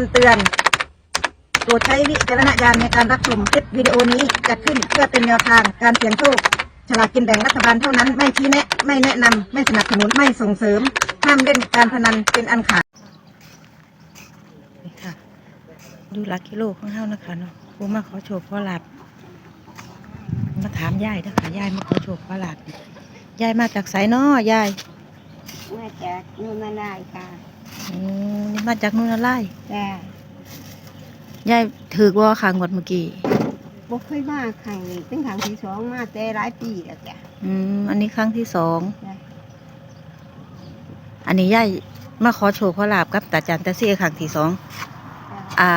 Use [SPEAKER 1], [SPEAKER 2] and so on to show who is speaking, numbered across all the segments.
[SPEAKER 1] ำเตือน โปรดใช้วิจารณญาณในการรับชมคลิปวิดีโอนี้จัดขึ้นเพื่อเป็นแนวทางการเสี่ยงโชค ฉลากกินแบ่งรัฐบาลเท่านั้น ไม่ชี้แนะ ไม่แนะนำ ไม่สนับสนุน ไม่ส่งเสริม ห้ามเล่นการพนันเป็นอันขาด
[SPEAKER 2] นี่ค่ะ ดูหลักกิโลของเฮานะคะเนาะผู้มาขอโชคขอลาบมาถามยายนะคะยายมาขอโชคขอลาบยายมาจากไสเนาะยาย
[SPEAKER 3] มาจากนู่นมาได้ค่ะ
[SPEAKER 2] อืมนี่มาจากนู่นอะไร
[SPEAKER 3] จ้ายา
[SPEAKER 2] ยถือว่าค่ะงวดเมื่อกี้
[SPEAKER 3] บ่เคยมาครั้งนี้เป็นครั้งที่สองมาแต่หลายปีแล้วจ้ะ
[SPEAKER 2] อืมอันนี้ครั้งที่สอง
[SPEAKER 3] จ้ะ
[SPEAKER 2] อันนี้ยายมาขอโชคขอลาบกับตาจันตาเสียครั้งที่สอง
[SPEAKER 3] จ้ะ
[SPEAKER 2] อ่า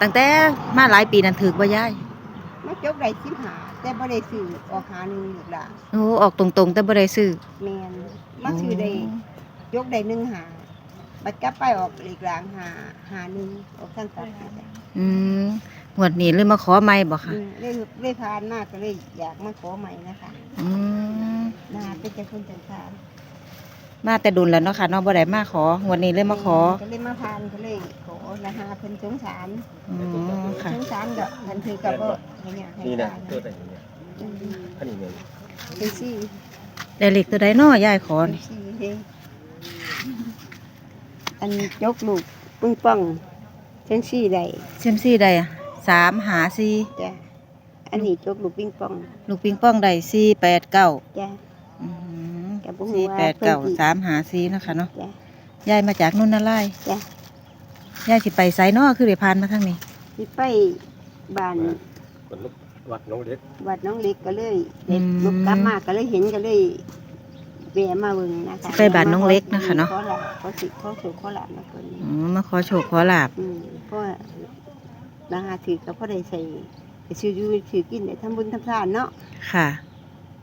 [SPEAKER 2] ตั้งแต่มาหลายปีนั้นถือว่ายาย
[SPEAKER 3] มาจบได้สิบหาแต่บ่ได้ซื้อออกหาหนึ่งอีกละ
[SPEAKER 2] โอ้ออกตรงๆ แต่บ่ได้ซื้อ
[SPEAKER 3] แมนมาซื้อได้ยกได้หนึ่งหา บัดกลับไปออกอีกหลังหาหาหนึ่งออกทั้งตัดจ้ะ
[SPEAKER 2] อืมงวดนี้เลยมาขอใหม่บ่ค่ะ
[SPEAKER 3] อืมเลยเลยผ่านมาก็เลยอยากมาขอใหม่นะคะ
[SPEAKER 2] อืม
[SPEAKER 3] นาเป็นเจ้าคุณจันทาน
[SPEAKER 2] มาแต่ดุลแล้วเนาะค่ะเนาะบ่ได้มาของวดนี้เลยมาขอ
[SPEAKER 3] ก็เลยมาผ่านก็เลยขอละหาเพิ่นสงสาร
[SPEAKER 2] อ๋อค่ะ
[SPEAKER 3] สงสารดอกทันทีกับบ่ให้อยากให้
[SPEAKER 4] นี่นะ
[SPEAKER 3] ตาย
[SPEAKER 4] ตัวไหนเนี่ย
[SPEAKER 3] อืม
[SPEAKER 4] อันนี้เนี่ย
[SPEAKER 3] เป็นสี่
[SPEAKER 2] ได้เลขตัวใดเนาะยายขอ
[SPEAKER 3] เป็น
[SPEAKER 2] นี่
[SPEAKER 3] สี่เด้ อันยกลูกปึ้งปังเป็นสี่ได้
[SPEAKER 2] เซยมซี่ได้อะสามหาสี่
[SPEAKER 3] จ้ะอันนี้ยกลูกปิงปอง
[SPEAKER 2] ลูกปิงป้องได้สี่แปดเก้า
[SPEAKER 3] จ้ะ
[SPEAKER 2] อืม
[SPEAKER 3] กับบุ้ง
[SPEAKER 2] สี่
[SPEAKER 3] ว่า
[SPEAKER 2] แปดเก้า
[SPEAKER 3] พิ่นสิ
[SPEAKER 2] สามหาสี่เนาะคะเนาะ
[SPEAKER 3] จ้ะ
[SPEAKER 2] ยายมาจากนุ่นนาไล่
[SPEAKER 3] จ้ะ
[SPEAKER 2] ยายสิไปไสเนาะคือได้ผ่านมาทางนี้
[SPEAKER 3] สิไปบ้าน
[SPEAKER 4] คนลูกวัดน้องเล็ก
[SPEAKER 3] วัดน้องเล็กก็เลยเด็กลูกกลับมาก็เลยเห็นก็เลย แวะมาเบิ่งนะคะ
[SPEAKER 2] ไปบ้านน้องเล็กนะคะเนาะ
[SPEAKER 3] ขอลาขอสิขอสู่ขอลามาคนนี้
[SPEAKER 2] อ๋อมาขอโชคขอลาบ
[SPEAKER 3] อืมเพราะว่าราคาถือก็เพราะได้ใส่ไปซื้ออยู่ซื้อกินได้ทำบุญทำทานเนาะ
[SPEAKER 2] ค่ะ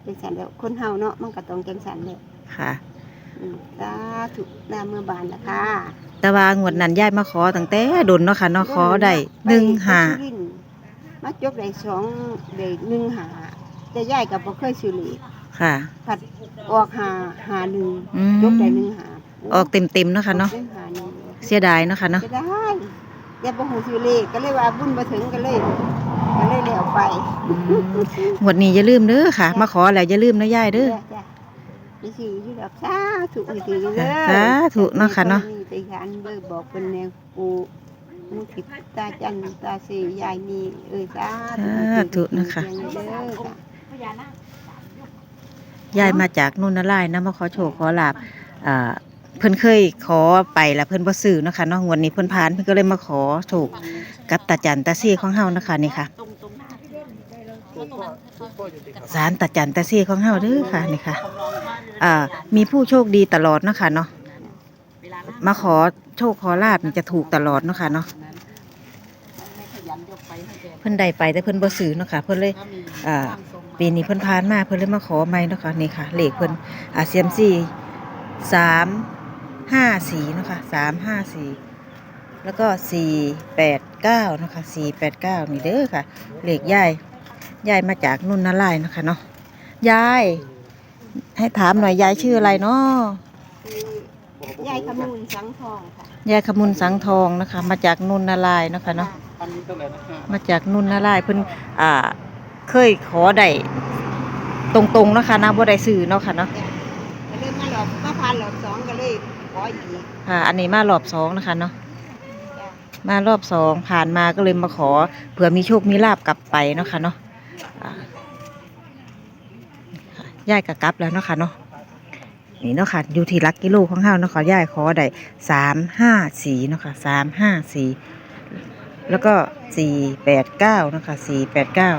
[SPEAKER 3] จังสันแล้วคนเฮาเนาะมันก็ต้องจังสันเลย
[SPEAKER 2] ค่ะ
[SPEAKER 3] อืมสาธุหน้าเมื่อบานนะคะ
[SPEAKER 2] แต่ว่างวดนั้นยายมาขอตั้งแต่ดนเนาะค่ะเนาะขอได้หนึ่งหา
[SPEAKER 3] ไปสุรินทร์มาจบได้สองได้หนึ่งหาแต่ยายก็บ่เคยซื้อเลย
[SPEAKER 2] ค่ะ
[SPEAKER 3] ผัดออกหาหาหนึ่ง
[SPEAKER 2] อืม
[SPEAKER 3] จบได้หนึ่งหา
[SPEAKER 2] ออกเต็มๆเนาะค่ะเนาะ
[SPEAKER 3] ออกได้หาหนึ่ง
[SPEAKER 2] เสียดายเนาะค่ะเนาะ
[SPEAKER 3] จะได้แต่บ่ฮู้ซื้อเลขก็เลยว่าบุญบ่ถึงก็เลยก็เลยแล้วไป
[SPEAKER 2] อืมงวดนี้อย่าลืมเด้อค่ะ มาขอแล้วอย่าลืมนะยายเด้อ
[SPEAKER 3] จ้ะไปซื้ออยู่ดอกสาธุไปซื้ออยู่เด้อ
[SPEAKER 2] สาธุเนาะค่ะเนาะ
[SPEAKER 3] มีไปงานเบอร์บอกเป็นแนวปูมุทิตาจันตาสียายมีเอ้ยสา
[SPEAKER 2] สาธุนะคะ
[SPEAKER 3] เด้อจ้ะ
[SPEAKER 2] ยายมาจากนุ่นนาไลายนะมาขอโชคขอลาบอ่าเพิ่นเคยขอไปแล้วเพิ่นบ่ซื้อเนาะคะเนาะงวดนี้เพิ่นผ่านเพิ่นก็เลยมาขอโชคกับตาจันตาซี่ของเฮานะคะนี่ค่ะ สารตาจันตาซี่ของเฮาเด้อค่ะนี่ค่ะอ่ามีผู้โชคดีตลอดเนาะคะเนาะมาขอโชคขอลาบนี่จะถูกตลอดเนาะค่ะเนาะเพิ่นได้ไปแต่เพิ่นบ่ซื้อเนาะค่ะเพิ่นเลยอ่า ปีนี้เพิ่นพานมาเพิ่นเลยมาขอใหม่เนาะค่ะนี่ค่ะเลขเพิ่นอาเซียมซี่สามห้าสี่เนาะค่ะสามห้าสี่แล้วก็สี่แปดเก้าเนาะค่ะสี่แปดเก้านี่เด้อค่ะเลขยายยายมาจากนุ่นนาลายเนาะค่ะเนาะยาย ให้ถามหน่อยยายชื่ออะไรเนาะ
[SPEAKER 3] ยายขมูลสังทองค่ะ
[SPEAKER 2] ยายขมุนสังทองนะคะ มาจากนุ่นนาลายเนาะค่ะเนาะ
[SPEAKER 4] อันนี้ตัวไหนนะครับ
[SPEAKER 2] มาจากนุ่นนาลายเพิ่นอ่า เคยขอได้ตรงๆเนาะค่ะนะบ่ได้ซื้อเนาะค่ะเนาะ
[SPEAKER 3] ก็เลยมาหลอกมาพานหลอกสองก็เลยขออีก
[SPEAKER 2] ค่ะ อันนี้มารอบสองนะคะเนาะ
[SPEAKER 3] จ้ะ
[SPEAKER 2] มารอบสองผ่านมาก็เลยมาขอเผื่อมีโชคมีลาบกลับไปเนาะค่ะเนาะอ่าค่ะย่ายกะกลับแล้วเนาะค่ะเนาะนี่เนาะค่ะอยู่ที่หลักกิโลของเฮาเนาะค่ะย่ายขอได้สามห้าสี่เนาะค่ะสามห้าสี่แล้วก็สี่แปดเก้าเนาะค่ะสี่แปดเก้า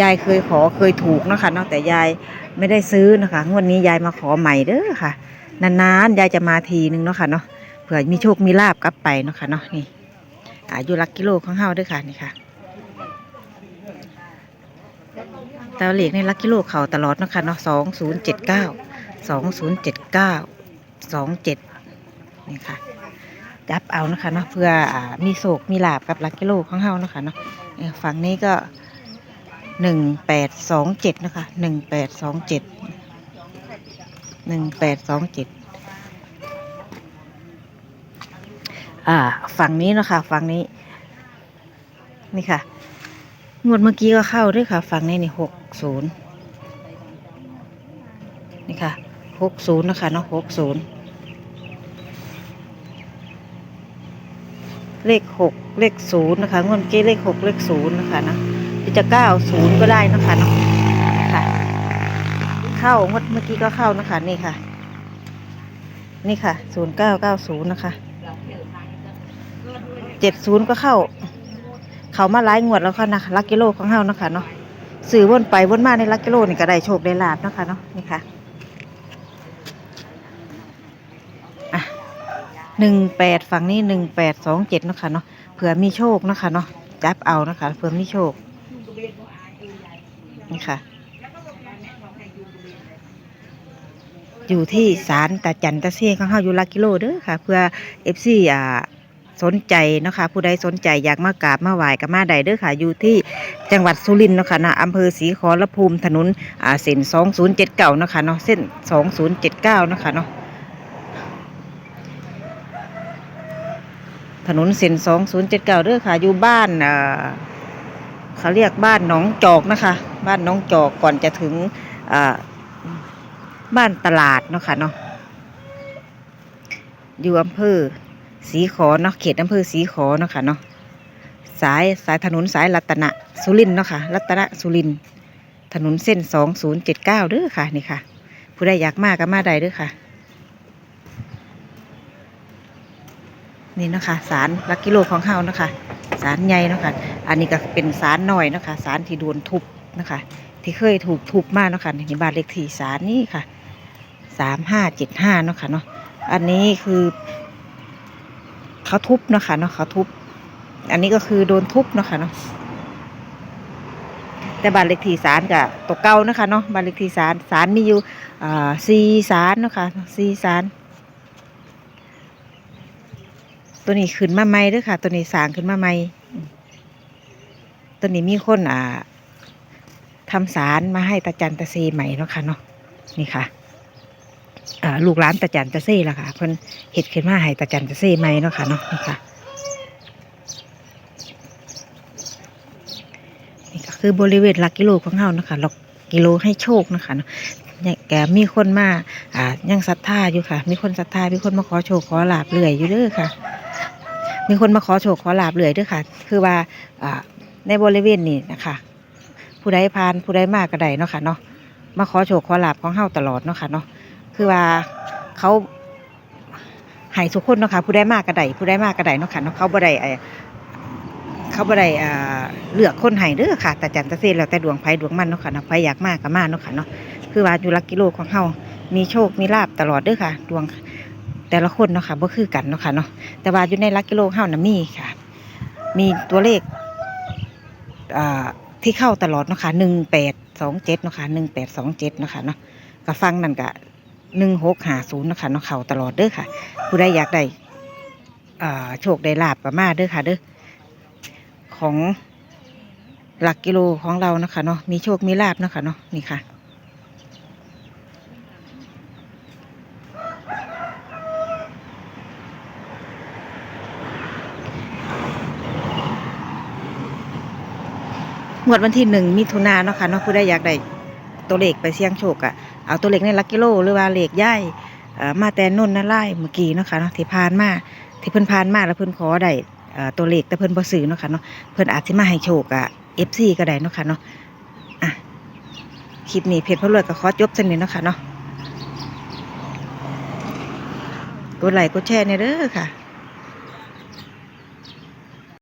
[SPEAKER 2] ยายเคยขอเคยถูกนะค่ะเนาะแต่ยายไม่ได้ซื้อนะคะงวดนี้ยายมาขอใหม่เด้อค่ะ นานๆยายจะมาทีนึงเนาะค่ะเนาะเผื่อมีโชคมีลาบกลับไปเนาะค่ะเนาะนี่อายุหลักกิโลของเฮาด้วยค่ะนี่ค่ะแต่ว่าเลขในหลักกิโลเขาตลอดเนาะค่ะเนาะสองศูนย์เจ็ดเก้าสองศูนย์เจ็ดเก้าสองเจ็ดนี่ค่ะจับเอานะคะเนาะเพื่ออมีโศกมีลาบกับลักกิโลของเฮาเนาะค่ะเนาะฝั่งนี้ก็ หนึ่งแปดสองเจ็ดนะคะหนึ่งแปดสองเจ็ดหนึ่งแปดสองเจ็ดอ่า ฝั่งนี้เนาะค่ะฝั่งนี้ นี่ค่ะ งวดเมื่อกี้ก็เข้าด้วยค่ะ ฝั่งนี้นี่หกศูนย์นี่ค่ะหกศูนย์นะคะเนาะหกศูนย์เลขหกเลขศูนย์นะคะงวดเมื่อกี้เลขหกเลขศูนย์นะคะนะ รือจะเก้าศูนย์ก็ได้นะคะเนาะค่ะ เข้างวดเมื่อกี้ก็เข้านะคะ นี่ค่ะ นี่ค่ะศูนย์เก้าเก้าศูนย์นะคะเจ็ดศูนย์ก็เข้า เขามาหลายงวดแล้วค่ะนะลักกิโลของเฮานะคะเนาะสื่อวนไปวนมาในลักกิโลนี่ก็ได้โชคได้ลาบนะคะเนาะนี่ค่ะหนึ่งแปดฝั่งนี้หนึ่งแปดสองเจ็ดนะคะเนาะเผื่อมีโชคนะคะเนาะจับเอานะคะ เผื่อมีโชค นี่ค่ะ อยู่ที่ศาลตาจันตาเซียของเฮาอยู่ลักกิโลเด้อค่ะ เพื่อเอฟซีอ่าสนใจนะคะผู้ใดสนใจอยากมากราบมาไหว้กับมาใดเด้อค่ะ อยู่ที่จังหวัดสุรินทร์นะคะนะอำเภอศรีขอรภูมิถนนอ่าเส้นสองศูนย์เก้านะคะเนาะเส้นสองศูนะคะเนาะถนนเส้นสองศูนย์เก้าเด้อค่ะ อยู่บ้านอ่า เขาเรียกบ้านหนองจอกนะคะ บ้านหนองจอกก่อนจะถึงบ้านตลาดเนาะค่ะเนาะอยู่อำเภอสีขอเนาะเขตอำเภอสีขอเนาะค่ะเนาะสายสายถนนสายรัตนะสุรินเนาะค่ะ รัตนะสุรินถนนเส้นสองศูนย์เจ็ดเก้าเด้อค่ะนี่ค่ะ ผู้ใดอยากมากก็มาได้เด้อค่ะ นี่เนาะคะสารลักกิโลของเฮาเนาะคะ สารใหญ่เนาะค่ะอันนี้ก็เป็นสารน้อยเนาะค่ะสารที่โดนทุบนะคะ ที่เคยถูกทุบมาเนาะค่ะในบ้านเลขที่สารนี่ค่ะสามห้าเจ็ดห้าเนาะค่ะเนาะอันนี้คือเขาทุบเนาะค่ะเนาะเขาทุบ อันนี้ก็คือโดนทุบเนาะค่ะเนาะแต่บ้านเลขที่ศาลกับตัวเก่านะคะเนาะบ้านเลขที่ศาลศาลมีอยู่อ่าสี่ศาลเนาะค่ะสี่ศาล ตัวนี้ขึ้นมาใหม่ด้วยค่ะ ตัวนี้สางขึ้นมาใหม่ตัวนี้มีคนอ่าทำศาลมาให้ตาจันตาเซใหม่เนาะค่ะเนาะนี่ค่ะอ่าลูกหลานตาจันตาเซ่ละค่ะเพิ่นเฮ็ดขึ้นมาให้ตาจันตาเซ่ใหม่เนาะค่ะเนาะนี่ค่ะนี่ก็คือบริเวณหลักกิโลของเฮานะคะหลักกิโลให้โชคเนาะค่ะเนาะแกมีคนมาอ่ายังศรัทธาอยู่ค่ะ มีคนศรัทธามีคนมาขอโชคขอลาบเรื่อยอยู่เด้อค่ะ มีคนมาขอโชคขอลาบเรื่อยด้อค่ะ คือว่าในบริเวณนี้นะคะผู้ใดผ่านผู้ใดมากก็ได้เนาะค่ะเนาะมาขอโชคขอลาบของเฮาตลอดเนาะค่ะเนาะคือว่าเขาหายทุกคนเนาะค่ะผู้ได้มากกระไดผู้ได้มากกระไดเนาะค่ะเนาะเขาบ่ได้ไอเขาบ่ได้อ่าเลือกคนห้เด้อค่ะแต่จันตะเซนแล้วแต่ดวงไผดวงมันเนาะค่ะเนาะไผอยากมากก็มาเนาะค่ะเนาะคือว่าอยู่ลักกิโลของเฮามีโชคมีลาบตลอดเด้อค่ะ ดวง แต่ละคนเนาะค่ะบ่คือกันเนาะค่ะเนาะแต่ว่าอยู่ในหลักกิโลเฮานะมีค่ะ มีตัวเลขที่เข้าตลอดเนาะค่ะหนึ่งแปดสองเจ็ดเนาะค่ะหนึ่งแปดสองเจ็ดเนาะค่ะเนาะก็ฟังนั่นก็หนึ่งหกหาศูนย์เนาะคะเนาะเขาตลอดเด้อค่ะ ผู้ใดอยากได้อ่าโชคได้ลาบประมาเด้อค่ะเด้อของหลักกิโลของเรานะคะเนาะมีโชคมีลาบนะคะเนาะนี่ค่ะ งวดวันที่หนึ่งมิถุนาเนาะค่ะเนาะผู้ใดอยากได้ตัวเลขไปเสี่ยงโชคอะเอาตัวเลขในลักกิโล หรือว่าเลขย่ายมาแต่นนน่ะไล่เมื่อกี้เนาะค่ะเนาะที่ผ่านมาที่เพิ่นผ่านมาแล้วเพิ่นขอได้ตัวเลขแต่เพิ่นบ่ซื้อเนาะค่ะเนาะเพิ่นอาจสิมาให้โชคอะ FC ก็ได้เนาะค่ะเนาะอะคลิปนี้เพจพระรวยก็ขอจบซั่นนี้เนาะค่ะเนาะกดไลค์กดแชร์เนี่ยเด้อค่ะ